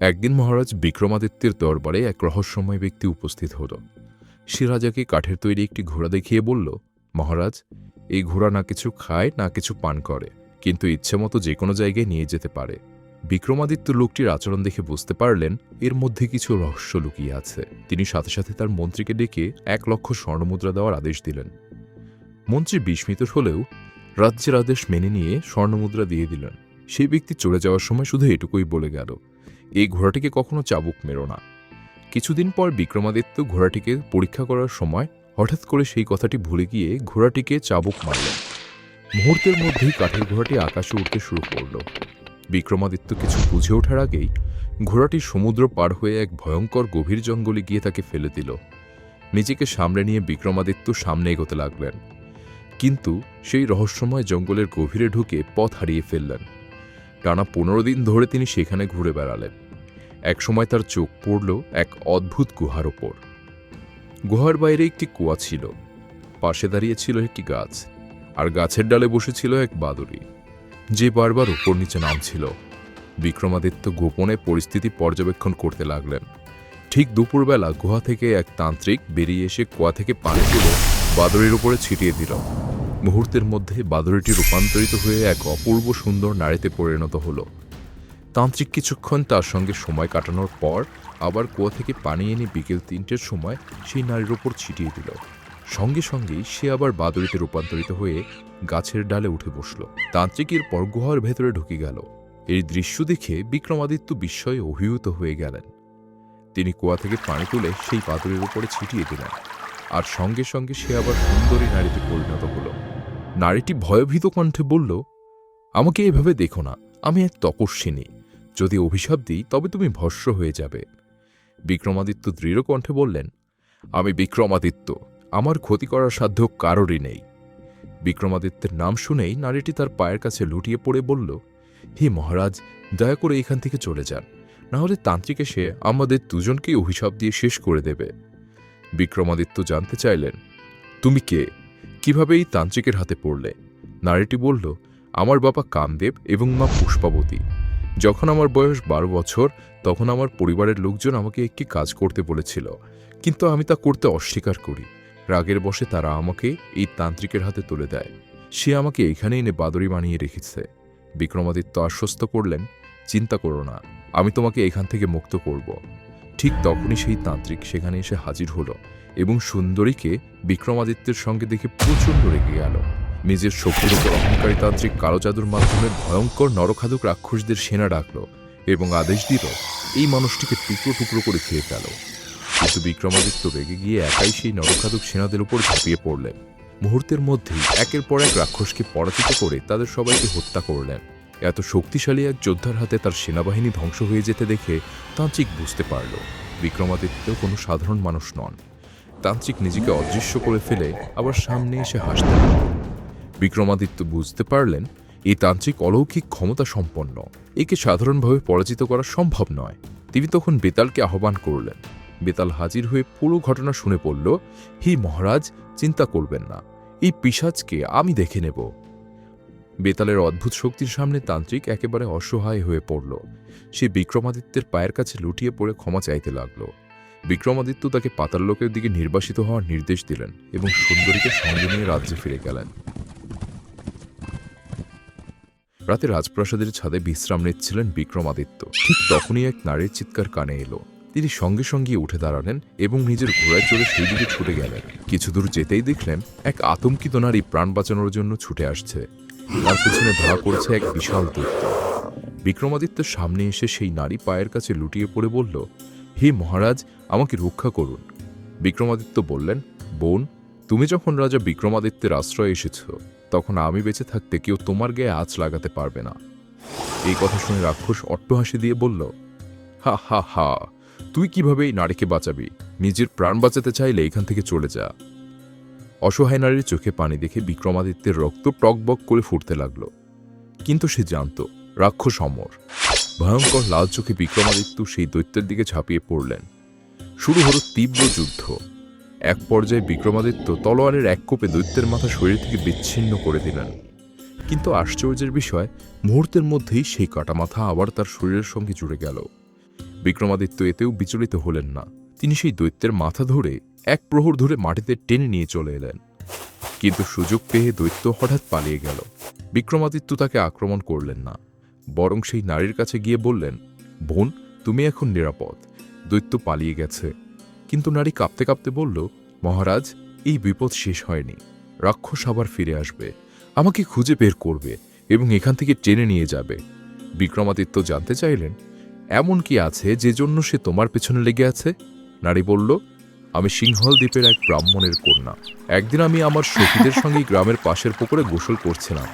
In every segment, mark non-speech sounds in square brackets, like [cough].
একদিন মহারাজ বিক্রমাদিত্যের দরবারে এক রহস্যময় ব্যক্তি উপস্থিত হল। সে রাজাকে কাঠের তৈরি একটি ঘোড়া দেখিয়ে বলল, মহারাজ, এই ঘোড়া না কিছু খায়, না কিছু পান করে, কিন্তু ইচ্ছে মতো যে কোনো জায়গায় নিয়ে যেতে পারে। বিক্রমাদিত্য লোকটির আচরণ দেখে বুঝতে পারলেন, এর মধ্যে কিছু রহস্য লুকিয়ে আছে। তিনি সাথে সাথে তার মন্ত্রীকে ডেকে এক লক্ষ স্বর্ণমুদ্রা দেওয়ার আদেশ দিলেন। মন্ত্রী বিস্মিত হলেও রাজ্যের আদেশ মেনে নিয়ে স্বর্ণমুদ্রা দিয়ে দিলেন। সেই ব্যক্তি চলে যাওয়ার সময় শুধু এটুকুই বলে গেল এই ঘোড়াটিকে কখনো চাবুক মেরো না। কিছুদিন পর বিক্রমাদিত্য ঘোড়াটিকে পরীক্ষা করার সময় হঠাৎ করে সেই কথাটি ভুলে গিয়ে ঘোড়াটিকে চাবুক মারলেন। মুহূর্তের মধ্যেই কাঠের ঘোড়াটি আকাশে উঠতে শুরু করল। বিক্রমাদিত্য কিছু বুঝে ওঠার আগেই ঘোড়াটি সমুদ্র পার হয়ে এক ভয়ঙ্কর গভীর জঙ্গলে গিয়ে তাকে ফেলে দিল। নিজেকে সামনে নিয়ে বিক্রমাদিত্য সামনে এগোতে লাগলেন। কিন্তু সেই রহস্যময় জঙ্গলের গভীরে ঢুকে পথ হারিয়ে ফেললেন। টানা পনেরো দিন ধরে তিনি সেখানে ঘুরে বেড়ালেন। একসময় তার চোখ পড়ল এক অদ্ভুত গুহার ওপর। গুহার বাইরে একটি কুয়া ছিল। পাশে দাঁড়িয়ে ছিল একটি গাছ, আর গাছের ডালে বসেছিল এক বাদুড়ি। যে বারবার উপর নিচে নামছিল। বিক্রমাদিত্য গোপনে পরিস্থিতি পর্যবেক্ষণ করতে লাগলেন। ঠিক দুপুরবেলা গুহা থেকে এক তান্ত্রিক বেরিয়ে এসে কুয়া থেকে পানি তুলে বাদুড়ির উপরে ছিটিয়ে দিল। মুহূর্তের মধ্যে বাদুড়িটি রূপান্তরিত হয়ে এক অপূর্ব সুন্দর নারীতে পরিণত হলো। তান্ত্রিক কিছুক্ষণ তার সঙ্গে সময় কাটানোর পর আবার কুয়া থেকে পানি এনে বিকেল তিনটের সময় সেই নারীর ওপর ছিটিয়ে দিল। সঙ্গে সঙ্গেই সে আবার বাদুড়িতে রূপান্তরিত হয়ে গাছের ডালে উঠে বসল। তান্ত্রিকের পর গুহার ভেতরে ঢুকে গেল। এই দৃশ্য দেখে বিক্রমাদিত্য বিস্ময়ে অভিভূত হয়ে গেলেন। তিনি কুয়া থেকে পানি তুলে সেই বাদুড়ির উপরে ছিটিয়ে দিলেন। আর সঙ্গে সঙ্গে সে আবার সুন্দরী নারীতে পরিণত হলো। নারীটি ভয়ভীত কণ্ঠে বলল, আমাকে এভাবে দেখো না। আমি এক তপস্বিনী। যদি অভিশাপ দিই, তবে তুমি ভস্য হয়ে যাবে। বিক্রমাদিত্য দৃঢ় কণ্ঠে বললেন, আমি বিক্রমাদিত্য। আমার ক্ষতি করার সাধ্য কারোরই নেই। বিক্রমাদিত্যের নাম শুনেই নারীটি তার পায়ের কাছে লুটিয়ে পড়ে বলল, হে মহারাজ, দয়া করে এখান থেকে চলে যান। না হলে তান্ত্রিক এসে আমাদের দুজনকেই অভিশাপ দিয়ে শেষ করে দেবে। বিক্রমাদিত্য জানতে চাইলেন, তুমি কে? কীভাবে এই তান্ত্রিকের হাতে পড়লে? নারীটি বলল, আমার বাবা কামদেব এবং মা পুষ্পাবতী। যখন আমার বয়স বারো বছর, তখন আমার পরিবারের লোকজন আমাকে একটি কাজ করতে বলেছিল, কিন্তু আমি তা করতে অস্বীকার করি। রাগের বসে তারা আমাকে এই তান্ত্রিকের হাতে তুলে দেয়। সে আমাকে এখানে এনে বাদরি বানিয়ে রেখেছে। বিক্রমাদিত্য আশ্বস্ত করলেন, চিন্তা করো না, আমি তোমাকে এখান থেকে মুক্ত করব। ঠিক তখনই সেই তান্ত্রিক সেখানে এসে হাজির হলো এবং সুন্দরীকে বিক্রমাদিত্যের সঙ্গে দেখে প্রচণ্ড রেগে গেল। নিজের শক্তির উপর অহংকারী তান্ত্রিক কালো জাদুর মাধ্যমে ভয়ঙ্কর নরখাদক রাক্ষসদের সেনা ডাকল এবং আদেশ দিল, এই মানুষটিকে টুকরো টুকরো করে খেয়ে ফেল। কিন্তু বিক্রমাদিত্য রেগে গিয়ে একাই সেই নরখাদক সেনাদের উপর ঝাঁপিয়ে পড়লেন। মুহূর্তের মধ্যেই একের পর এক রাক্ষসকে পরাজিত করে তাদের সবাইকে হত্যা করলেন। এত শক্তিশালী এক যোদ্ধার হাতে তার সেনাবাহিনী ধ্বংস হয়ে যেতে দেখে তান্ত্রিক বুঝতে পারল, বিক্রমাদিত্য কোনো সাধারণ মানুষ নন। তান্ত্রিক নিজেকে অদৃশ্য করে ফেলে আবার সামনে এসে হাসতে লাগল। বিক্রমাদিত্য বুঝতে পারলেন, এই তান্ত্রিক অলৌকিক ক্ষমতা সম্পন্ন। একে সাধারণভাবে পরাজিত করা সম্ভব নয়। তিনি তখন বেতালকে আহ্বান করলেন। বেতাল হাজির হয়ে পুরো ঘটনা শুনে পড়ল, হি মহারাজ, চিন্তা করবেন না। এই পিসাজকে আমি দেখে নেব। বেতালের অদ্ভুত শক্তির সামনে তান্ত্রিক একেবারে অসহায় হয়ে পড়ল। সে বিক্রমাদিত্যের পায়ের কাছে লুটিয়ে পড়ে ক্ষমা চাইতে লাগল। বিক্রমাদিত্য তাকে পাতাল লোকের দিকে নির্বাসিত হওয়ার নির্দেশ দিলেন এবং সুন্দরীকে সঙ্গে নিয়ে রাজ্যে ফিরে গেলেন। রাতে রাজপ্রাসাদের ছাদে বিশ্রাম নিচ্ছিলেন বিক্রমাদিত্য। ঠিক তখনই এক নারীর চিৎকার কানে এলো। তিনি সঙ্গে সঙ্গে উঠে দাঁড়ালেন এবং নিজের ঘোড়ায় চড়ে সেই দিকে ছুটে গেলেন। কিছু দূর যেতেই দেখলেন এক আতঙ্কিত নারী প্রাণ বাঁচানোর জন্য ছুটে আসছে। তার পিছনে ধরা পড়েছে এক বিশাল দৈত্য। বিক্রমাদিত্যের সামনে এসে সেই নারী পায়ের কাছে লুটিয়ে পড়ে বলল, হে মহারাজ, আমাকে রক্ষা করুন। বিক্রমাদিত্য বললেন, বোন, তুমি যখন রাজা বিক্রমাদিত্যের আশ্রয়ে এসেছ তখন আমি বেঁচে থাকতে কেউ তোমার গায়ে আঁচ লাগাতে পারবে না। এই কথা শুনে রাক্ষস অট্টহাসি দিয়ে বলল, হা হা হা, তুই কীভাবে এই নারীকে বাঁচাবি? নিজের প্রাণ বাঁচাতে চাইলে এখান থেকে চলে যা। অসহায় নারীর চোখে পানি দেখে বিক্রমাদিত্যের রক্ত টকবক করে ফুটতে লাগল। কিন্তু সে জানত, রাক্ষস অমর। ভয়ঙ্কর লাল চোখে বিক্রমাদিত্য সেই দৈত্যের দিকে ঝাঁপিয়ে পড়লেন। শুরু হলো তীব্র যুদ্ধ। এক পর্যায়ে বিক্রমাদিত্য তলোয়ারের এক কোপে দৈত্যের মাথা শরীর থেকে বিচ্ছিন্ন করে দিলেন। কিন্তু আশ্চর্যের বিষয়, মুহূর্তের মধ্যেই সেই কাটা মাথা আবার তার শরীরের সঙ্গে জুড়ে গেল। বিক্রমাদিত্য এতেও বিচলিত হলেন না। তিনি সেই দৈত্যের মাথা ধরে এক প্রহর ধরে মাটিতে টেনে নিয়ে চলে এলেন। কিন্তু সুযোগ পেয়ে দৈত্য হঠাৎ পালিয়ে গেল। বিক্রমাদিত্য তাকে আক্রমণ করলেন না। বরং সেই নারীর কাছে গিয়ে বললেন, বোন, তুমি এখন নিরাপদ। দৈত্য পালিয়ে গেছে। কিন্তু নারী কাঁপতে কাঁপতে বলল, মহারাজ, এই বিপদ শেষ হয়নি। রাক্ষস আবার ফিরে আসবে। আমাকে খুঁজে বের করবে এবং এখান থেকে টেনে নিয়ে যাবে। বিক্রমাদিত্য জানতে চাইলেন, এমন কি আছে যে জন্য সে তোমার পেছনে লেগে আছে? নারী বলল, আমি সিংহল দ্বীপের এক ব্রাহ্মণের কন্যা। একদিন আমি আমার সখীদের সঙ্গে গ্রামের পাশের পুকুরে গোসল করছিলাম।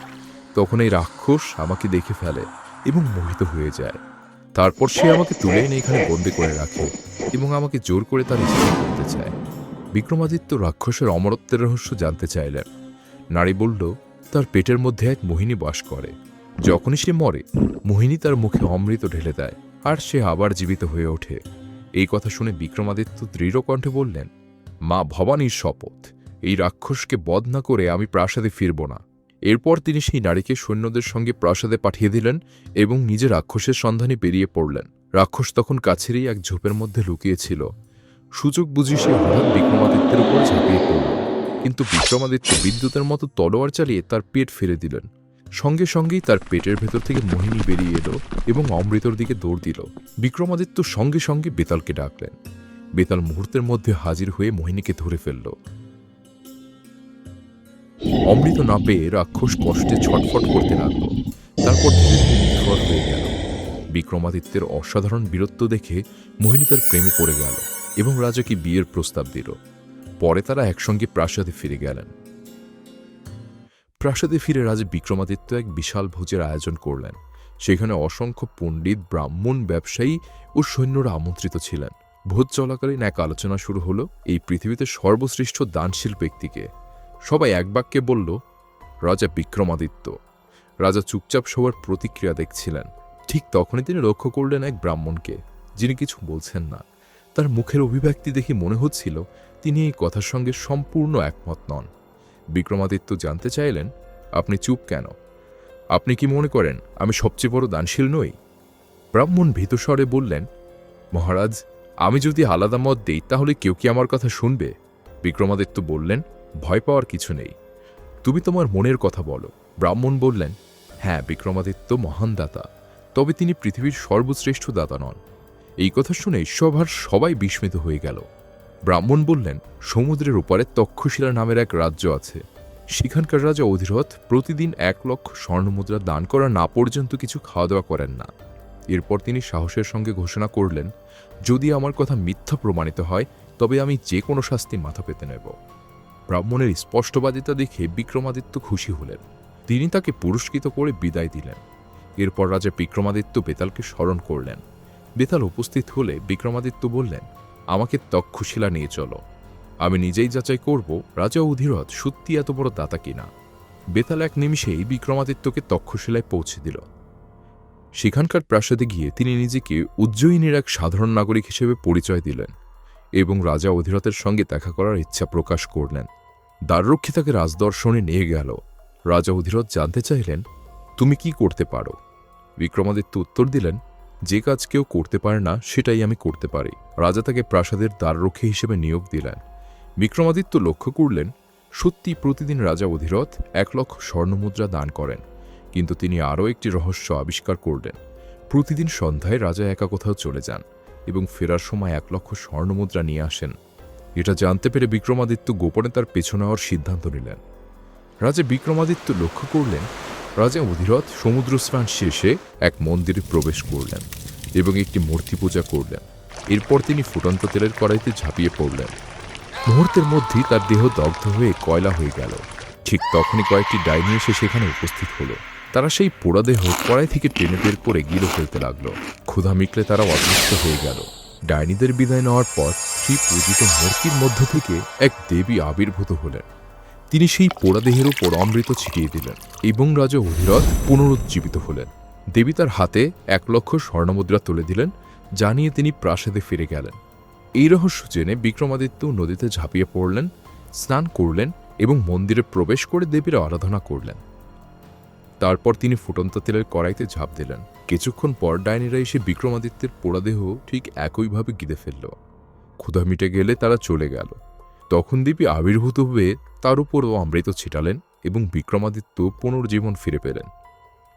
তখন এই রাক্ষস আমাকে দেখে ফেলে এবং মোহিত হয়ে যায়। তারপর সে আমাকে তুলে এনে এখানে বন্দি করে রাখে এবং আমাকে জোর করে তার ইচ্ছা করতে চায়। বিক্রমাদিত্য রাক্ষসের অমরত্বের রহস্য জানতে চাইলেন। নারী বলল, তার পেটের মধ্যে এক মোহিনী বাস করে। যখনই সে মরে, মোহিনী তার মুখে অমৃত ঢেলে দেয় আর সে আবার জীবিত হয়ে ওঠে। এই কথা শুনে বিক্রমাদিত্য দৃঢ় কণ্ঠে বললেন, মা, ভবানীর শপথ। এই রাক্ষসকে বধ না করে আমি প্রাসাদে ফিরব না। এরপর তিনি সেই নারীকে সৈন্যদের সঙ্গে প্রাসাদে পাঠিয়ে দিলেন এবং নিজে রাক্ষসের সন্ধানে বেরিয়ে পড়লেন। রাক্ষস তখন কাছেরই এক ঝোপের মধ্যে লুকিয়েছিল। সুযোগ বুঝি সে হঠাৎ বিক্রমাদিত্যের উপর ঝাঁপিয়ে পড়ল। কিন্তু বিক্রমাদিত্য বিদ্যুতের মতো তলোয়ার চালিয়ে তার পেট ফেলে দিলেন। সঙ্গে সঙ্গেই তার পেটের ভেতর থেকে মোহিনী বেরিয়ে এলো এবং অমৃতর দিকে দৌড় দিল। বিক্রমাদিত্য সঙ্গে সঙ্গে বেতালকে ডাকলেন। বেতাল মুহূর্তের মধ্যে হাজির হয়ে মোহিনীকে ধরে ফেলল। অমৃত না পেয়ে রাক্ষস কষ্টে ছটফট করতে লাগল। তারপর ধীরে ধীরে নিথর হয়ে গেল। বিক্রমাদিত্যের অসাধারণ বীরত্ব দেখে মোহিনী তার প্রেমে পড়ে গেল এবং রাজাকে বিয়ের প্রস্তাব দিল। পরে তারা একসঙ্গে প্রাসাদে ফিরে গেলেন। প্রাসাদে ফিরে রাজা বিক্রমাদিত্য এক বিশাল ভোজের আয়োজন করলেন। সেখানে অসংখ্য পণ্ডিত, ব্রাহ্মণ, ব্যবসায়ী ও সৈন্যরা আমন্ত্রিত ছিলেন। ভোজ চলাকালীন এক আলোচনা শুরু হলো এই পৃথিবীতে সর্বশ্রেষ্ঠ দানশীল ব্যক্তিকে। সবাই এক বাক্যে বলল, রাজা বিক্রমাদিত্য, রাজা চুপচাপ সবার প্রতিক্রিয়া দেখছিলেন। ঠিক তখনই তিনি লক্ষ্য করলেন এক ব্রাহ্মণকে, যিনি কিছু বলছেন না। তার মুখের অভিব্যক্তি দেখে মনে হচ্ছিল তিনি এই কথার সঙ্গে সম্পূর্ণ একমত নন। বিক্রমাদিত্য জানতে চাইলেন, আপনি চুপ কেন? আপনি কি মনে করেন আমি সবচেয়ে বড় দানশীল নই? ব্রাহ্মণ ভীতস্বরে বললেন, মহারাজ, আমি যদি আলাদা মত দেই তাহলে কেউ কি আমার কথা শুনবে? বিক্রমাদিত্য বললেন ভয় পাওয়ার কিছু নেই। তুমি তোমার মনের কথা বলো। ব্রাহ্মণ বললেন হ্যাঁ বিক্রমাদিত্য মহান দাতা। তবে তিনি পৃথিবীর সর্বশ্রেষ্ঠ দাতা নন। এই কথা শুনে সভার সবাই বিস্মিত হয়ে গেল। ব্রাহ্মণ বললেন, সমুদ্রের ওপারে তক্ষশিলা নামের এক রাজ্য আছে। সেখানকার রাজা অধিরথ প্রতিদিন এক লক্ষ স্বর্ণমুদ্রা দান করা না পর্যন্ত কিছু খাওয়া দাওয়া করেন না। এরপর তিনি সাহসের সঙ্গে ঘোষণা করলেন, যদি আমার কথা মিথ্যা প্রমাণিত হয়, তবে আমি যে কোনো শাস্তি মাথা পেতে নেব। ব্রাহ্মণের স্পষ্টবাদিতা দেখে বিক্রমাদিত্য খুশি হলেন। তিনি তাকে পুরস্কৃত করে বিদায় দিলেন। এরপর রাজা বিক্রমাদিত্য বেতালকে স্মরণ করলেন। বেতাল উপস্থিত হলে বিক্রমাদিত্য বললেন, আমাকে তক্ষশিলা নিয়ে চলো। আমি নিজেই যাচাই করব রাজা অধিরথ সত্যি এত বড় দাতা কিনা? বেতাল এক নিমিষেই বিক্রমাদিত্যকে তক্ষশিলায় পৌঁছে দিল। সেখানকার প্রাসাদে গিয়ে তিনি নিজেকে উজ্জয়িনীর এক সাধারণ নাগরিক হিসেবে পরিচয় দিলেন এবং রাজা অধিরথের সঙ্গে দেখা করার ইচ্ছা প্রকাশ করলেন। দ্বাররক্ষী তাকে রাজদর্শনে নিয়ে গেল। রাজা অধিরথ জানতে চাইলেন, তুমি কি করতে পারো? বিক্রমাদিত্য উত্তর দিলেন, যে কাজ কেউ করতে পারে না, সেটাই আমি করতে পারি। রাজা তাকে প্রাসাদের দ্বাররক্ষী হিসেবে নিয়োগ দিলেন। বিক্রমাদিত্য লক্ষ্য করলেন, সত্যি প্রতিদিন রাজা অধিরথ এক লক্ষ স্বর্ণমুদ্রা দান করেন, কিন্তু তিনি আরও একটি রহস্য আবিষ্কার করলেন। প্রতিদিন সন্ধ্যায় রাজা একা কোথাও চলে যান এবং ফেরার সময় এক লক্ষ স্বর্ণমুদ্রা নিয়ে আসেন। এটা জানতে পেরে বিক্রমাদিত্য গোপনে তার পেছনে নেওয়ার সিদ্ধান্ত নিলেন। রাজা বিক্রমাদিত্য লক্ষ্য করলেন, রাজা অধিরথ সমুদ্র স্নান শেষে এক মন্দিরে প্রবেশ করলেন এবং একটি মূর্তি পূজা করলেন। এরপর তিনি ফুটন্ত তেলের কড়াইতে ঝাঁপিয়ে পড়লেন। মুহূর্তের মধ্যেই তার দেহ দগ্ধ হয়ে কয়লা হয়ে গেল। ঠিক তখনই কয়েকটি ডাইনি এসে সেখানে উপস্থিত হলো। তারা সেই পোড়া দেহ কড়াই থেকে টেনে বের করে গিলে ফেলতে লাগল। ক্ষুধা মিটলে তারা অদৃশ্য হয়ে গেল। ডাইনিদের বিদায় নেওয়ার পর সেই পূজিত মূর্তির মধ্য থেকে এক দেবী আবির্ভূত হলেন। তিনি সেই পোড়া দেহের উপর অমৃত ছিটিয়ে দিলেন এবং রাজা অধিরথ পুনরুজ্জীবিত হলেন। দেবী তার হাতে এক লক্ষ স্বর্ণমুদ্রা তুলে দিলেন যা নিয়ে তিনি প্রাসাদে ফিরে গেলেন। এই রহস্য জেনে বিক্রমাদিত্য নদীতে ঝাঁপিয়ে পড়লেন, স্নান করলেন এবং মন্দিরে প্রবেশ করে দেবীর আরাধনা করলেন। তারপর তিনি ফুটন্ত তেলের কড়াইতে ঝাঁপ দিলেন। কিছুক্ষণ পর ডাইনিরা এসে বিক্রমাদিত্যের পোড়াদেহ ঠিক একইভাবে গিদে ফেলল। ক্ষুধা মিটে গেলে তারা চলে গেল। তখন দেবী আবির্ভূত হয়ে তার উপরও অমৃত ছিটালেন এবং বিক্রমাদিত্য পুনর্জীবন ফিরে পেলেন।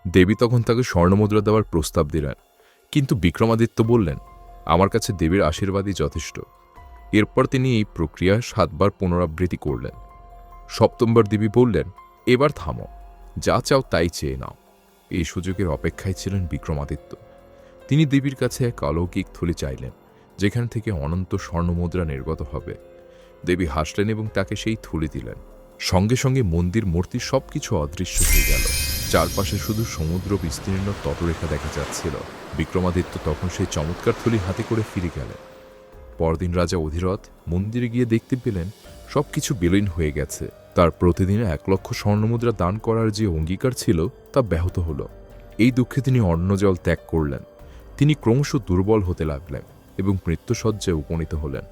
দেবী তখন তাকে স্বর্ণমুদ্রা দেওয়ার প্রস্তাব দিলেন, কিন্তু বিক্রমাদিত্য বললেন, আমার কাছে দেবীর আশীর্বাদই যথেষ্ট। এরপর তিনি এই প্রক্রিয়া সাতবার পুনরাবৃত্তি করলেন। সপ্তমবার দেবী বললেন, এবার থামো, যা চাও তাই চেয়ে নাও। এই সুযোগের অপেক্ষায় ছিলেন বিক্রমাদিত্য। তিনি দেবীর কাছে এক অলৌকিক থলি চাইলেন। যেখান থেকে অনন্ত স্বর্ণমুদ্রা নির্গত হবে। দেবী হাসলেন এবং তাকে সেই থলি দিলেন। সঙ্গে সঙ্গে মন্দির মূর্তি সব কিছু অদৃশ্য হয়ে গেল। চারপাশে শুধু সমুদ্র বিস্তীর্ণ তটরেখা দেখা যাচ্ছিল। বিক্রমাদিত্য তখন সেই চমৎকার থলি হাতে করে ফিরে গেলেন। পরদিন রাজা অধিরথ মন্দিরে গিয়ে দেখতে পেলেন, সবকিছু বিলীন হয়ে গেছে। তার প্রতিদিনে এক লক্ষ স্বর্ণমুদ্রা দান করার যে অঙ্গীকার ছিল, তা ব্যাহত হলো। এই দুঃখে তিনি অন্নজল ত্যাগ করলেন। তিনি ক্রমশ দুর্বল হতে লাগলেন। এবং মৃত্যুসজ্জায় উপনীত হলেন।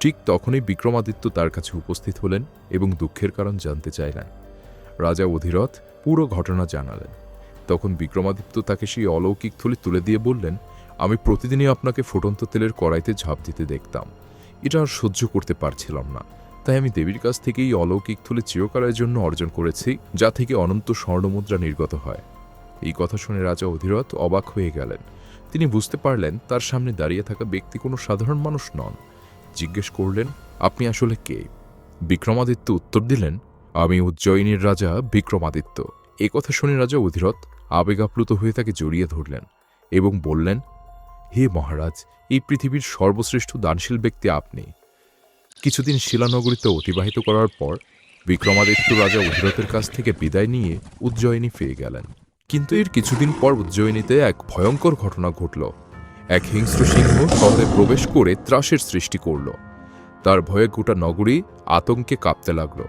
ঠিক তখনই বিক্রমাদিত্য তার কাছে উপস্থিত হলেন এবং দুঃখের কারণ জানতে চাইলেন। রাজা অধিরথ পুরো ঘটনা জানালেন। তখন বিক্রমাদিত্য তাকে সেই অলৌকিক থলি তুলে দিয়ে বললেন, আমি প্রতিদিনই আপনাকে ফুটন্ত তেলের কড়াইতে ঝাঁপ দিতে দেখতাম। এটা আর সহ্য করতে পারছিলাম না। তাই আমি দেবীর কাছ থেকে এই অলৌকিক থলে চিরকালের জন্য অর্জন করেছি, যা থেকে অনন্ত স্বর্ণমুদ্রা নির্গত হয়। এই কথা শুনে রাজা অধিরথ অবাক হয়ে গেলেন। তিনি বুঝতে পারলেন তার সামনে দাঁড়িয়ে থাকা ব্যক্তি কোনো সাধারণ মানুষ নন। জিজ্ঞেস করলেন, আপনি আসলে কে? বিক্রমাদিত্য উত্তর দিলেন, আমি উজ্জয়িনীর রাজা বিক্রমাদিত্য। এ কথা শুনে রাজা অধিরথ আবেগাপ্লুত হয়ে তাকে জড়িয়ে ধরলেন এবং বললেন, হে মহারাজ, এই পৃথিবীর সর্বশ্রেষ্ঠ দানশীল ব্যক্তি আপনি। কিছুদিন শিলানগরীতে অতিবাহিত করার পর বিক্রমাদিত্য রাজা অধিরথের কাছ থেকে বিদায় নিয়ে উজ্জয়িনী ফিরে গেলেন। কিন্তু এর কিছুদিন পর উজ্জয়িনীতে এক ভয়ঙ্কর ঘটনা ঘটল। এক হিংস্র সিংহ শহরে প্রবেশ করে ত্রাসের সৃষ্টি করল। তার ভয়ে গোটা নগরী আতঙ্কে কাঁপতে লাগল।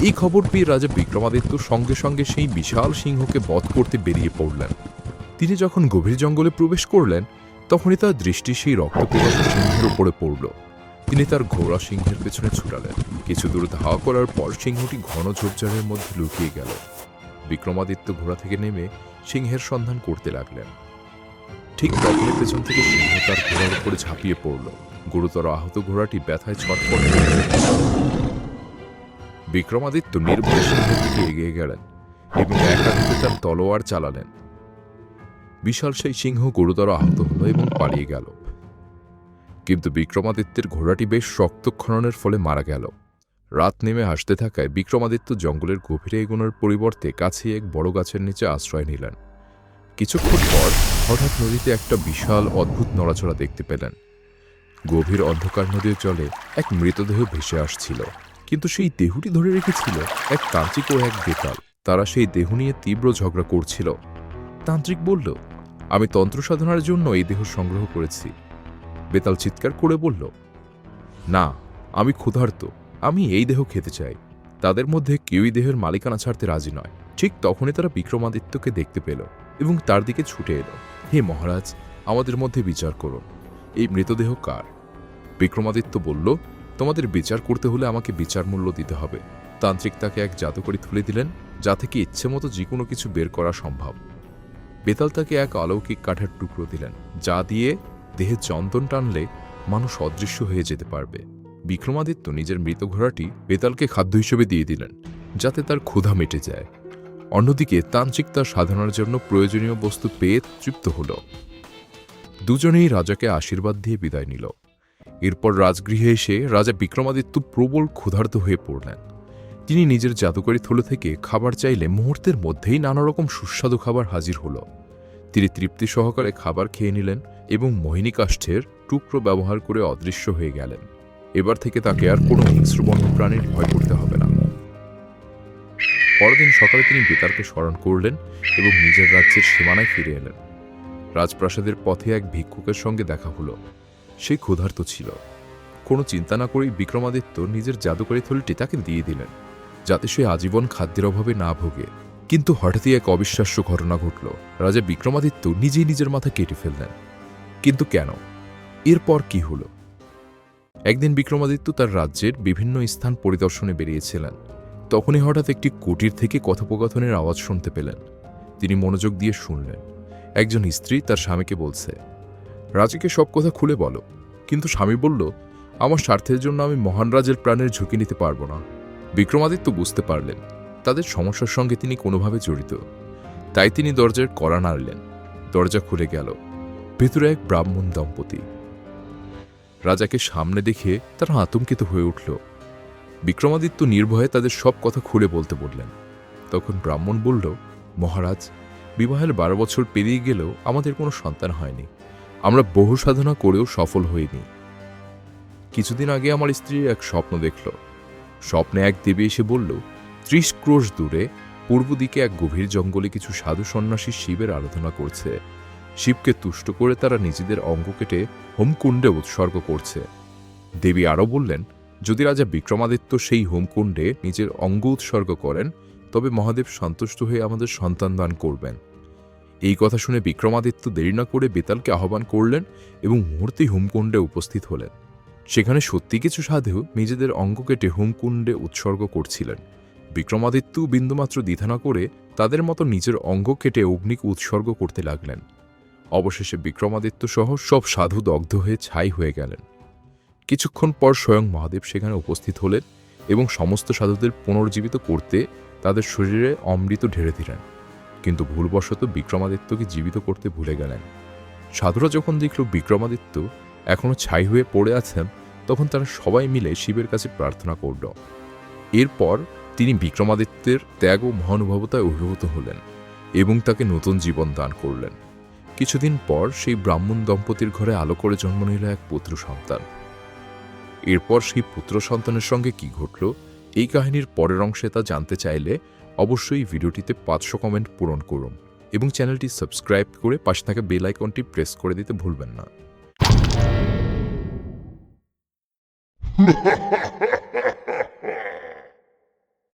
এই খবর পেয়ে রাজা বিক্রমাদিত্য সঙ্গে সঙ্গে সেই বিশাল সিংহকে বধ করতে বেরিয়ে পড়লেন। তিনি যখন গভীর জঙ্গলে প্রবেশ করলেন, তখনই তার দৃষ্টি সেই রক্তপিপাসু সিংহের উপরে পড়ল। তিনি তার ঘোড়া সিংহের পেছনে ছুটালেন। কিছু দূর ধাওয়া করার পর সিংহটি ঘন ঝোপঝাড়ের মধ্যে লুকিয়ে গেল। বিক্রমাদিত্য ঘোড়া থেকে নেমে সিংহের সন্ধান করতে লাগলেন। ঠিক তখনই পেছন থেকে সিংহ তার ঘোড়ার উপরে ঝাঁপিয়ে পড়ল। গুরুতর আহত ঘোড়াটি ব্যথায় ছটফট বিক্রমাদিত্য নির্ভয় সিংহের দিকে এগিয়ে গেলেন এবং একাধিকে তার তলোয়ার চালালেন। বিশাল সেই সিংহ গুরুতর আহত হল এবং পালিয়ে গেল। কিন্তু বিক্রমাদিত্যের ঘোড়াটি বেশ রক্তক্ষরণের ফলে মারা গেল। রাত নেমে আসতে থাকায় বিক্রমাদিত্য জঙ্গলের গভীরে এগোনোর পরিবর্তে কাছে এক বড় গাছের নিচে আশ্রয় নিলেন। কিছুক্ষণ পর হঠাৎ নদীতে একটা বিশাল, অদ্ভুত নড়াচড়া দেখতে পেলেন। গভীর অন্ধকার নদীর জলে এক মৃতদেহ ভেসে আসছিল, কিন্তু সেই দেহটি ধরে রেখেছিল এক তান্ত্রিক ও এক বেতাল। তারা সেই দেহ নিয়ে তীব্র ঝগড়া করছিল। তান্ত্রিক বলল, আমি তন্ত্র সাধনার জন্য এই দেহ সংগ্রহ করেছি। বেতাল চিৎকার করে বলল, না, আমি ক্ষুধার্ত। আমি এই দেহ খেতে চাই। তাদের মধ্যে কেউই দেহের মালিকানা ছাড়তে রাজি নয়। ঠিক তখনই তারা বিক্রমাদিত্যকে দেখতে পেল এবং তার দিকে ছুটে এলো। হে মহারাজ, আমাদের মধ্যে বিচার করুন। এই মৃতদেহ কার? বিক্রমাদিত্য বলল, তোমাদের বিচার করতে হলে আমাকে বিচার মূল্য দিতে হবে। তান্ত্রিক তাকে এক জাদুকরি তুলে দিলেন, যা থেকে ইচ্ছে মতো যে কোনো কিছু বের করা সম্ভব। বেতাল তাকে এক অলৌকিক কাঠের টুকরো দিলেন, যা দিয়ে দেহে চন্দন টানলে মানুষ অদৃশ্য হয়ে যেতে পারবে। বিক্রমাদিত্য নিজের মৃত ঘোড়াটি বেতালকে খাদ্য হিসেবে দিয়ে দিলেন, যাতে তার ক্ষুধা মেটে যায়। অন্যদিকে তান্ত্রিক তার সাধনার জন্য প্রয়োজনীয় বস্তু পেয়ে তৃপ্ত হল। দুজনেই রাজাকে আশীর্বাদ দিয়ে বিদায় নিল। এরপর রাজগৃহে এসে রাজা বিক্রমাদিত্য প্রবল ক্ষুধার্ত হয়ে পড়লেন। তিনি নিজের জাদুকরী থলো থেকে খাবার চাইলে মুহূর্তের মধ্যেই নানা রকম সুস্বাদু খাবার হাজির হলো। তিনি তৃপ্তি সহকারে খাবার খেয়ে নিলেন এবং মোহিনী কাষ্ঠের টুকরো ব্যবহার করে অদৃশ্য হয়ে গেলেন। এবার থেকে তাকে আর কোনো হিংস্রবন্য প্রাণীর ভয় করতে হবে না। পরদিন সকালে তিনি বেতারকে স্মরণ করলেন এবং নিজের রাজ্যের সীমানায় ফিরে এলেন। রাজপ্রাসাদের পথে এক ভিক্ষুকের সঙ্গে দেখা হলো। সে ক্ষুধার্ত ছিল। কোনো চিন্তা না করেই বিক্রমাদিত্য নিজের জাদুকরী থলিটি তাকে দিয়ে দিলেন, যাতে সে আজীবন খাদ্যের অভাবে না ভোগে। কিন্তু হঠাৎই এক অবিশ্বাস্য ঘটনা ঘটল। রাজা বিক্রমাদিত্য নিজেই নিজের মাথা কেটে ফেললেন। কিন্তু কেন? এরপর কি হলো? একদিন বিক্রমাদিত্য তার রাজ্যের বিভিন্ন স্থান পরিদর্শনে বেরিয়েছিলেন। তখনই হঠাৎ একটি কুটির থেকে কথোপকথনের আওয়াজ শুনতে পেলেন। তিনি মনোযোগ দিয়ে শুনলেন। একজন স্ত্রী তার স্বামীকে বলছে, রাজাকে সব কথা খুলে বলো। কিন্তু স্বামী বলল, আমার স্বার্থের জন্য আমি মহান রাজের প্রাণের ঝুঁকি নিতে পারব না। বিক্রমাদিত্য বুঝতে পারলেন, তাদের সমস্যার সঙ্গে তিনি কোনোভাবে জড়িত। তাই তিনি দরজার কড়া নাড়লেন। দরজা খুলে গেল। ভেতরে এক ব্রাহ্মণ দম্পতি। রাজাকে সামনে দেখে তারা আতঙ্কিত হয়ে উঠল। বিক্রমাদিত্য নির্ভয়ে তাদের সব কথা খুলে বলতে বললেন। তখন ব্রাহ্মণ বলল, মহারাজ, বিবাহের বারো বছর পেরিয়ে গেলেও আমাদের কোনো সন্তান হয়নি। আমরা বহু সাধনা করেও সফল হইনি। কিছুদিন আগে আমার স্ত্রী এক স্বপ্ন দেখল। স্বপ্নে এক দেবী এসে বলল, ত্রিশ ক্রোশ দূরে পূর্ব দিকে এক গভীর জঙ্গলে কিছু সাধু সন্ন্যাসী শিবের আরাধনা করছে। শিবকে তুষ্ট করে তারা নিজেদের অঙ্গ কেটে হোমকুণ্ডে উৎসর্গ করছে। দেবী আরও বললেন, যদি রাজা বিক্রমাদিত্য সেই হোমকুণ্ডে নিজের অঙ্গ উৎসর্গ করেন, তবে মহাদেব সন্তুষ্ট হয়ে আমাদের সন্তান দান করবেন। এই কথা শুনে বিক্রমাদিত্য দেরি না করে বেতালকে আহ্বান করলেন এবং মুহূর্তে হোমকুণ্ডে উপস্থিত হলেন। সেখানে সত্যি কিছু সাধু নিজেদের অঙ্গ কেটে হোমকুণ্ডে উৎসর্গ করছিলেন। বিক্রমাদিত্য বিন্দুমাত্র দ্বিধা না করে তাদের মতো নিজের অঙ্গ কেটে অগ্নিকে উৎসর্গ করতে লাগলেন। অবশেষে বিক্রমাদিত্য সহ সব সাধু দগ্ধ হয়ে ছাই হয়ে গেলেন। কিছুক্ষণ পর স্বয়ং মহাদেব সেখানে উপস্থিত হলেন এবং সমস্ত সাধুদের পুনর্জীবিত করতে তাদের শরীরে অমৃত ঢেলে দিলেন। কিন্তু ভুলবশত বিক্রমাদিত্যকে জীবিত করতে ভুলে গেলেন। সাধুরা যখন দেখল বিক্রমাদিত্য এখনও ছাই হয়ে পড়ে আছেন, তখন তারা সবাই মিলে শিবের কাছে প্রার্থনা করল। এরপর তিনি বিক্রমাদিত্যের ত্যাগ ও মহানুভবতায় অভিভূত হলেন এবং তাকে নতুন জীবন দান করলেন। কিছুদিন পর সেই ব্রাহ্মণ দম্পতির ঘরে আলো করে জন্ম নিল এক পুত্র সন্তান। এরপর সেই পুত্র সন্তানের সঙ্গে কি ঘটল, এই কাহিনীর পরের অংশে তা জানতে চাইলে অবশ্যই ভিডিওটিতে পাঁচশো কমেন্ট পূরণ করুন এবং চ্যানেলটি সাবস্ক্রাইব করে পাশে থাকা বেল আইকনটি প্রেস করে দিতে ভুলবেন না। [laughs]